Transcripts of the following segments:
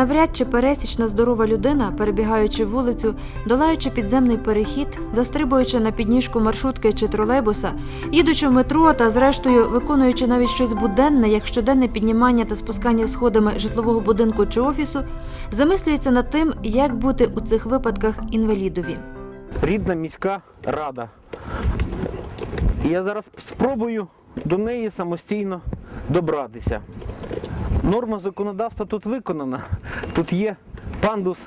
Навряд чи пересічна здорова людина, перебігаючи вулицю, долаючи підземний перехід, застрибуючи на підніжку маршрутки чи тролейбуса, їдучи в метро та, зрештою, виконуючи навіть щось буденне, як щоденне піднімання та спускання сходами житлового будинку чи офісу, замислюється над тим, як бути у цих випадках інвалідові. рідна міська рада. Я зараз спробую до неї самостійно добратися. Норма законодавства тут виконана. Тут є пандус.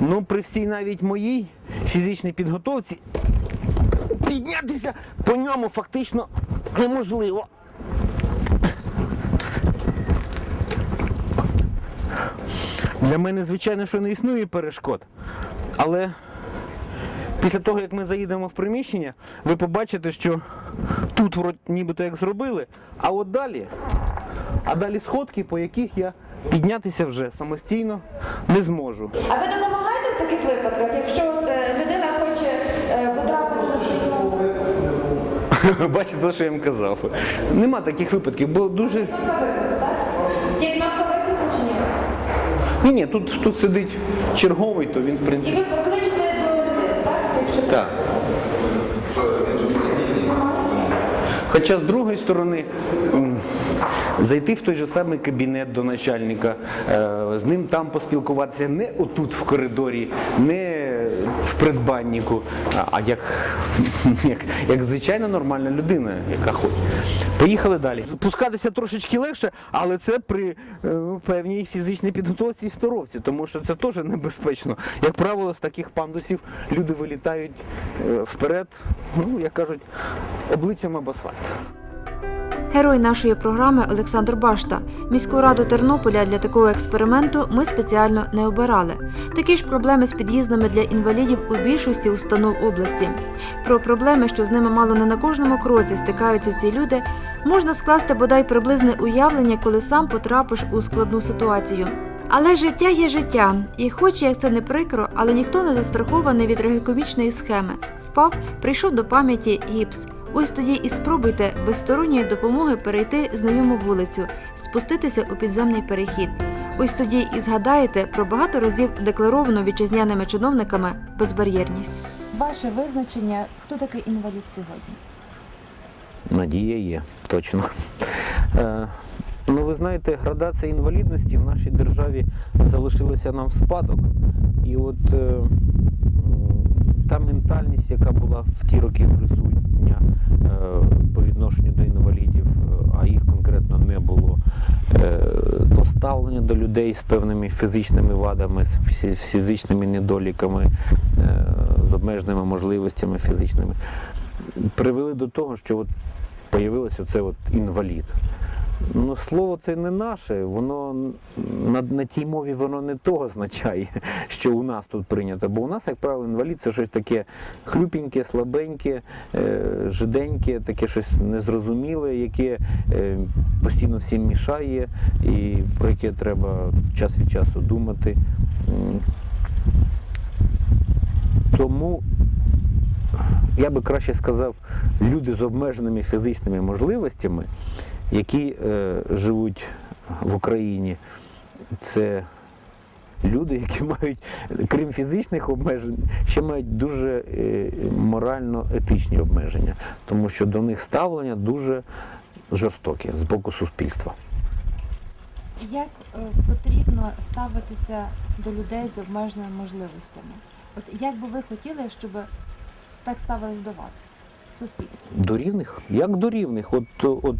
Ну, при всій навіть моїй фізичній підготовці піднятися по ньому фактично неможливо. Для мене, звичайно, що не існує перешкод. Але Після того, як ми заїдемо в приміщення, ви побачите, що тут нібито як зробили, а от далі, а далі сходки, по яких я піднятися вже самостійно не зможу. А ви допомагаєте в таких випадках, якщо от е, людина хоче е, потрапити житло? Бачите, те, що я їм казав. Нема таких випадків, бо дуже. Є кнопка виклику чи ні? Ні, ні, тут, тут сидить черговий, то він в І ви покличете до людей, так? Якщо Так. Хоча з другої сторони зайти в той же самий кабінет до начальника, е, з ним там поспілкуватися не отут в коридорі, не в предбанніку, а- як, як, як звичайна нормальна людина, яка хоче. Поїхали далі. Спускатися трошечки легше, але це при е, певній фізичній підготовці і здоровці, тому що це теж небезпечно. Як правило, з таких пандусів люди вилітають е, вперед, ну, як кажуть, обличчям об асфальт. Герой нашої програми Олександр Башта. Міську раду Тернополя для такого експерименту ми спеціально не обирали. Такі ж проблеми з під'їздами для інвалідів у більшості установ області. Про проблеми, що з ними мало не на кожному кроці стикаються ці люди, можна скласти бодай приблизне уявлення, коли сам потрапиш у складну ситуацію. Але життя є життя, і хоч як це не прикро, але ніхто не застрахований від трагікомічної схеми. Впав, прийшов до пам'яті гіпс. Ось тоді і спробуйте без сторонньої допомоги перейти знайому вулицю, спуститися у підземний перехід. Ось тоді і згадаєте про багато разів декларовану вітчизняними чиновниками безбар'єрність. Ваше визначення, хто такий інвалід сьогодні? Надія є, точно. Е, Ну, ви знаєте, градація інвалідності в нашій державі залишилася нам в спадок. І от е, та ментальність, яка була в ті роки присутня по відношенню до інвалідів, е, а їх конкретно не було, е, то ставлення до людей з певними фізичними вадами, з фізичними недоліками, е, з обмеженими можливостями фізичними, привели до того, що от появилося це от інвалід. Ну, слово це не наше, воно на, на тій мові воно не того означає, що у нас тут прийнято. Бо у нас, як правило, інвалід це щось таке хлюпеньке, слабеньке, е, жиденьке, таке щось незрозуміле, яке е, постійно всім мішає і про яке треба час від часу думати. Тому я би краще сказав, люди з обмеженими фізичними можливостями, які е, живуть в Україні, це люди, які мають, крім фізичних обмежень, ще мають дуже е, морально-етичні обмеження, тому що до них ставлення дуже жорстоке з боку суспільства. Як е, потрібно ставитися до людей з обмеженими можливостями? От як би ви хотіли, щоб так ставились до вас, суспільство? До рівних? Як до рівних? От, от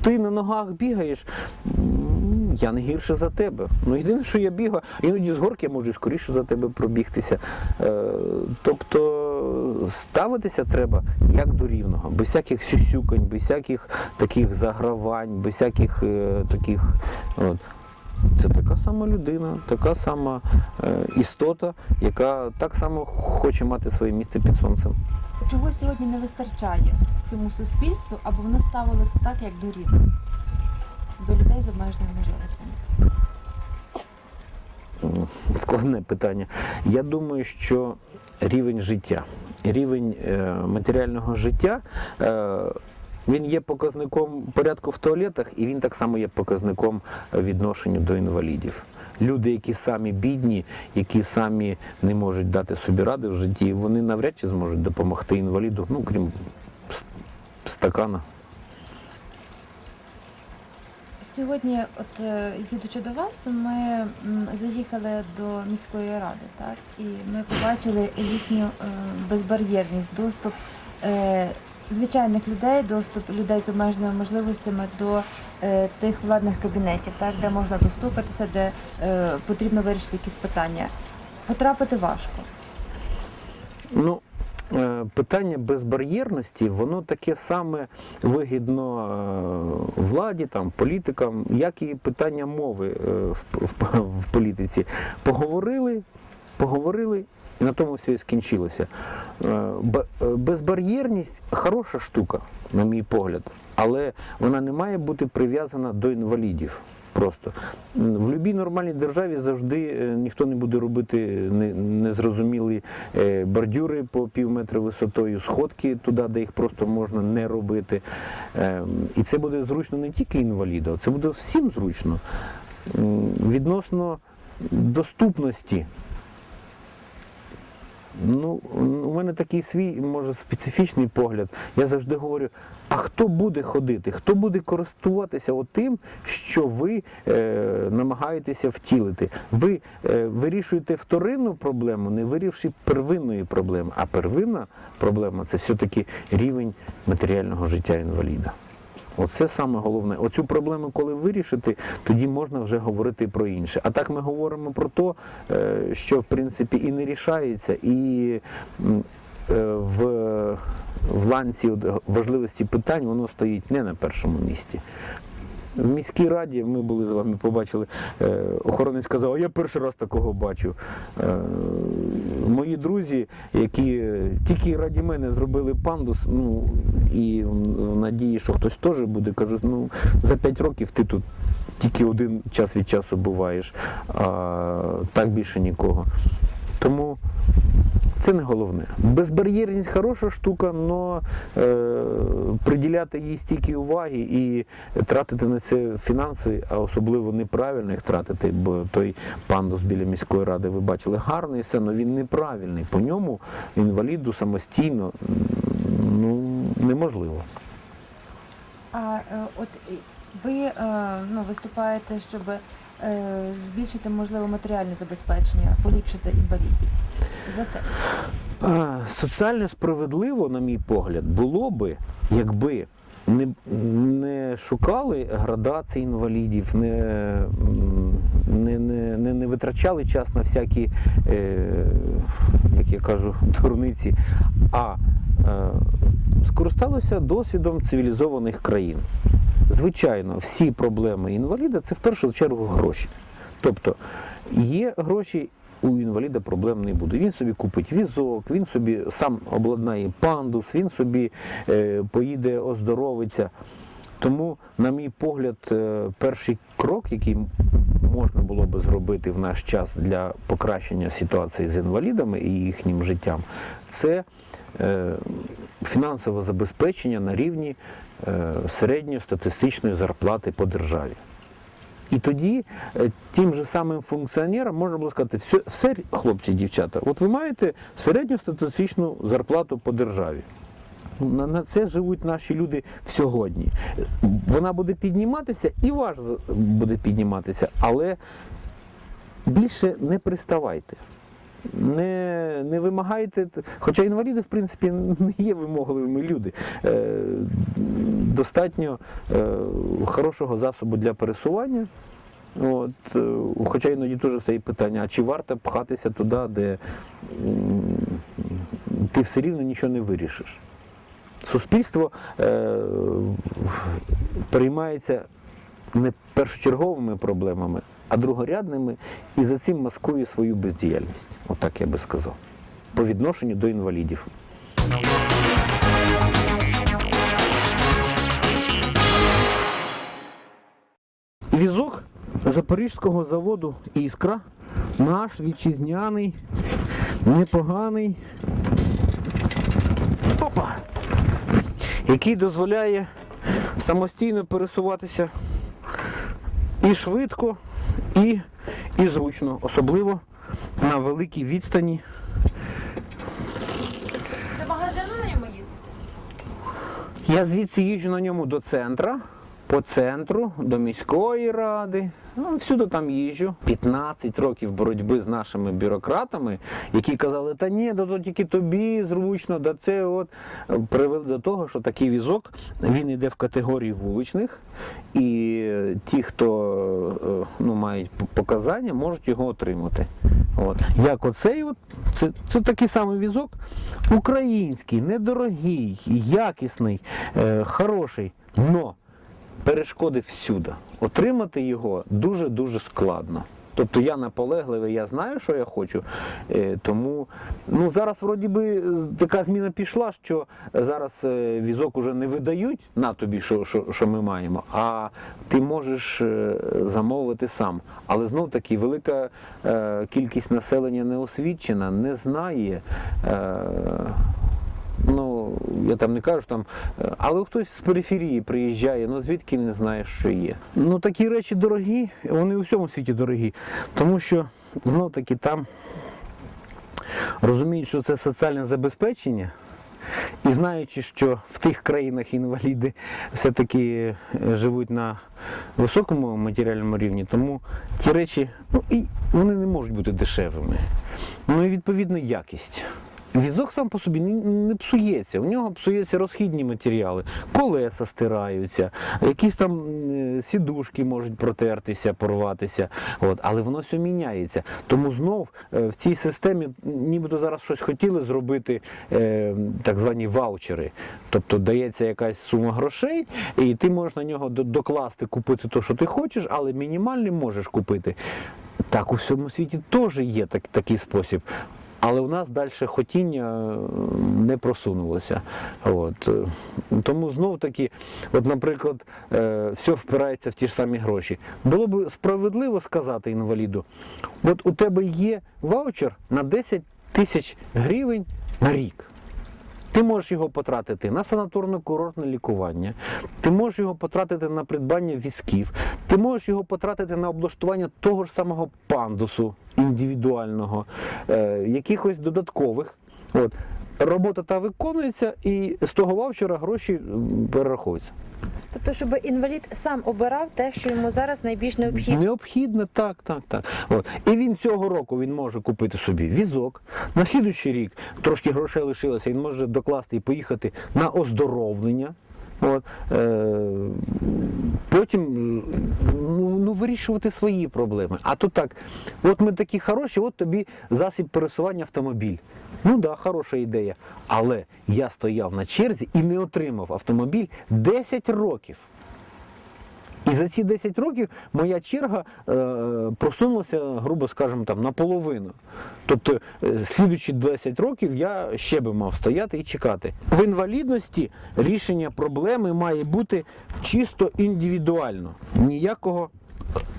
ти на ногах бігаєш, я не гірше за тебе. Ну єдине, що я бігаю, іноді з горки я можу скоріше за тебе пробігтися. Е, тобто ставитися треба як до рівного, без всяких сюсюкань, без всяких таких загравань, без всяких е, таких. От. Це така сама людина, така сама е, істота, яка так само хоче мати своє місце під сонцем. Чого сьогодні не вистачає цьому суспільству, аби воно ставилося так, як до рівня, до людей з обмеженими можливостями? Складне питання. Я думаю, що рівень життя, рівень е, матеріального життя е, Він є показником порядку в туалетах, і він так само є показником відношення до інвалідів. Люди, які самі бідні, які самі не можуть дати собі ради в житті, вони навряд чи зможуть допомогти інваліду, ну крім стакана. Сьогодні, от е, їдучи до вас, ми заїхали до міської ради, так і ми побачили їхню е, безбар'єрність, доступ е, звичайних людей, доступ людей з обмеженими можливостями до е, тих владних кабінетів, так де можна достукатися, де е, потрібно вирішити якісь питання. Потрапити важко. Ну, е, питання безбар'єрності, воно таке саме вигідно е, владі, там, політикам, як і питання мови е, в, в, в політиці. Поговорили, поговорили. І на тому все і скінчилося. Е, е, Безбар'єрність хороша штука, на мій погляд, але вона не має бути прив'язана до інвалідів. Просто в будь-якій нормальній державі завжди е, ніхто не буде робити незрозумілі бордюри по пів метра висотою, сходки туди, де їх просто можна не робити. І це буде зручно не тільки інваліду, це буде всім зручно. Відносно доступності. Ну, у мене такий свій, може, специфічний погляд. Я завжди говорю: а хто буде ходити, хто буде користуватися тим, що ви е, намагаєтеся втілити? Ви е, вирішуєте вторинну проблему, не вирішивши первинної проблеми. А первинна проблема це все-таки рівень матеріального життя інваліда. Оце саме головне. Оцю проблему, коли вирішити, тоді можна вже говорити про інше. А так ми говоримо про те, е, що в принципі і не рішається, і е, в, в ланці важливості питань воно стоїть не на першому місці. В міській раді ми були з вами, побачили, е, охоронець сказав, а я перший раз такого бачу. Друзі, які тільки раді мене зробили пандус, ну і в надії, що хтось теж буде, кажуть, ну за 5 років ти тут тільки один час від часу буваєш, а так більше нікого. Тому це не головне. Безбар'єрність хороша штука, але е, приділяти їй стільки уваги і тратити на це фінанси, а особливо неправильно їх тратити, бо той пандус біля міської ради, ви бачили, гарний все, але він неправильний. По ньому інваліду самостійно ну, неможливо. А е, от ви е, ну, виступаєте, щоб е, збільшити можливо матеріальне забезпечення, поліпшити інвалідів. За те. Соціально справедливо, на мій погляд, було би, якби не, не шукали градації інвалідів, не, не, не, не, витрачали час на всякі, е, як я кажу, дурниці, а е, скористалося досвідом цивілізованих країн. Звичайно, всі проблеми інваліда це в першу чергу гроші. Тобто є гроші, у інваліда проблем не буде. Він собі купить візок, він собі сам обладнає пандус, він собі е, поїде оздоровиться. Тому, на мій погляд, е, перший крок, який можна було би зробити в наш час для покращення ситуації з інвалідами і їхнім життям, це е, фінансове забезпечення на рівні середньостатистичної зарплати по державі. І тоді е, тим же самим функціонерам можна було сказати, все, все хлопці, дівчата, от ви маєте середньостатистичну зарплату по державі. Ну, на це живуть наші люди сьогодні. Вона буде підніматися і ваш буде підніматися, але більше не приставайте. Не, не вимагайте, хоча інваліди, в принципі, не є вимогливими люди. Е, достатньо е, хорошого засобу для пересування. От, е, хоча іноді теж стає питання, а чи варто пхатися туди, де ти все рівно нічого не вирішиш. Суспільство е, переймається не першочерговими проблемами, а другорядними, і за цим маскує свою бездіяльність. Отак я би сказав. По відношенню до інвалідів. Візок Запорізького заводу Іскра, наш вітчизняний, непоганий. Опа! Який дозволяє самостійно пересуватися і швидко, і, і зручно, особливо на великій відстані. До магазину на ньому їздити? Я звідси їжджу на ньому до центра, по центру, до міської ради. Ну, всюди там їжджу. 15 років боротьби з нашими бюрократами, які казали, та ні, то тільки тобі зручно, да це от привели до того, що такий візок він йде в категорії вуличних, і ті, хто е, ну, мають показання, можуть його отримати. От. Як оцей, от, це, це такий самий візок, український, недорогий, якісний, е, хороший, но перешкоди всюди. Отримати його дуже-дуже складно. Тобто я наполегливий, я знаю, що я хочу. е, Тому ну, зараз вроді би така зміна пішла, що зараз е, візок уже не видають на тобі, що, що, що ми маємо, а ти можеш е, замовити сам. Але знов таки велика кількість населення не освічена, не знає. Е, Я там не кажу, там, е, але хтось з периферії приїжджає, ну звідки не знає, що є. Ну такі речі дорогі, вони у всьому світі дорогі, тому що знов таки там розуміють, що це соціальне забезпечення. І знаючи, що в тих країнах інваліди все-таки е, живуть на високому матеріальному рівні, тому ті речі ну, і вони не можуть бути дешевими. Ну і відповідно якість. Візок сам по собі не, псується, в нього псуються розхідні матеріали, колеса стираються, якісь там е, сідушки можуть протертися, порватися. От, але воно все міняється. Тому знов е, в цій системі нібито зараз щось хотіли зробити е, так звані ваучери. Тобто дається якась сума грошей, і ти можеш на нього докласти, купити те, що ти хочеш, але мінімальний можеш купити. Так у всьому світі теж є так, такий спосіб. Але у нас далі хотіння е, не просунулося. От. Тому знов таки, от, наприклад, е, все впирається в ті ж самі гроші. Було б справедливо сказати інваліду, от у тебе є ваучер на 10 тисяч гривень на рік. Ти можеш його потратити на санаторно-курортне лікування, ти можеш його потратити на придбання візків, ти можеш його потратити на облаштування того ж самого пандусу індивідуального, е, якихось додаткових. От. Робота та виконується, і з того ваучера гроші перераховуються. Тобто, щоб інвалід сам обирав те, що йому зараз найбільш необхідно. Необхідно, так, так, так. От. І він цього року він може купити собі візок. На слідуючий рік трошки грошей лишилося, він може докласти і поїхати на оздоровлення. От, е, потім ну, ну, вирішувати свої проблеми. А то так, от ми такі хороші, от тобі засіб пересування автомобіль. Ну так, да, хороша ідея. Але я стояв на черзі і не отримав автомобіль 10 років. І за ці 10 років моя черга е, просунулася, грубо скажемо, там наполовину. Тобто, е, слідуючі 10 років я ще би мав стояти і чекати. В інвалідності рішення проблеми має бути чисто індивідуально. Ніякого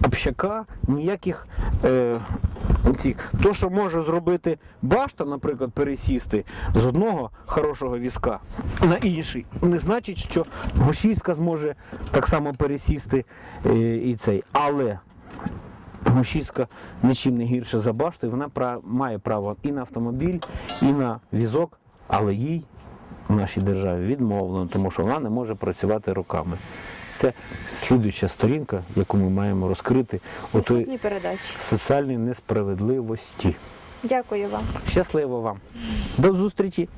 общака, ніяких. Е, ці. То, що може зробити башта, наприклад, пересісти з одного хорошого візка на інший, не значить, що Гошівська зможе так само пересісти е, і цей. Але Гошівська нічим не гірше за башту, вона пра- має право і на автомобіль, і на візок, але їй в нашій державі відмовлено, тому що вона не може працювати руками. Це слідуюча сторінка, яку ми маємо розкрити Наступні передачі. соціальної несправедливості. Дякую вам. Щасливо вам. До зустрічі!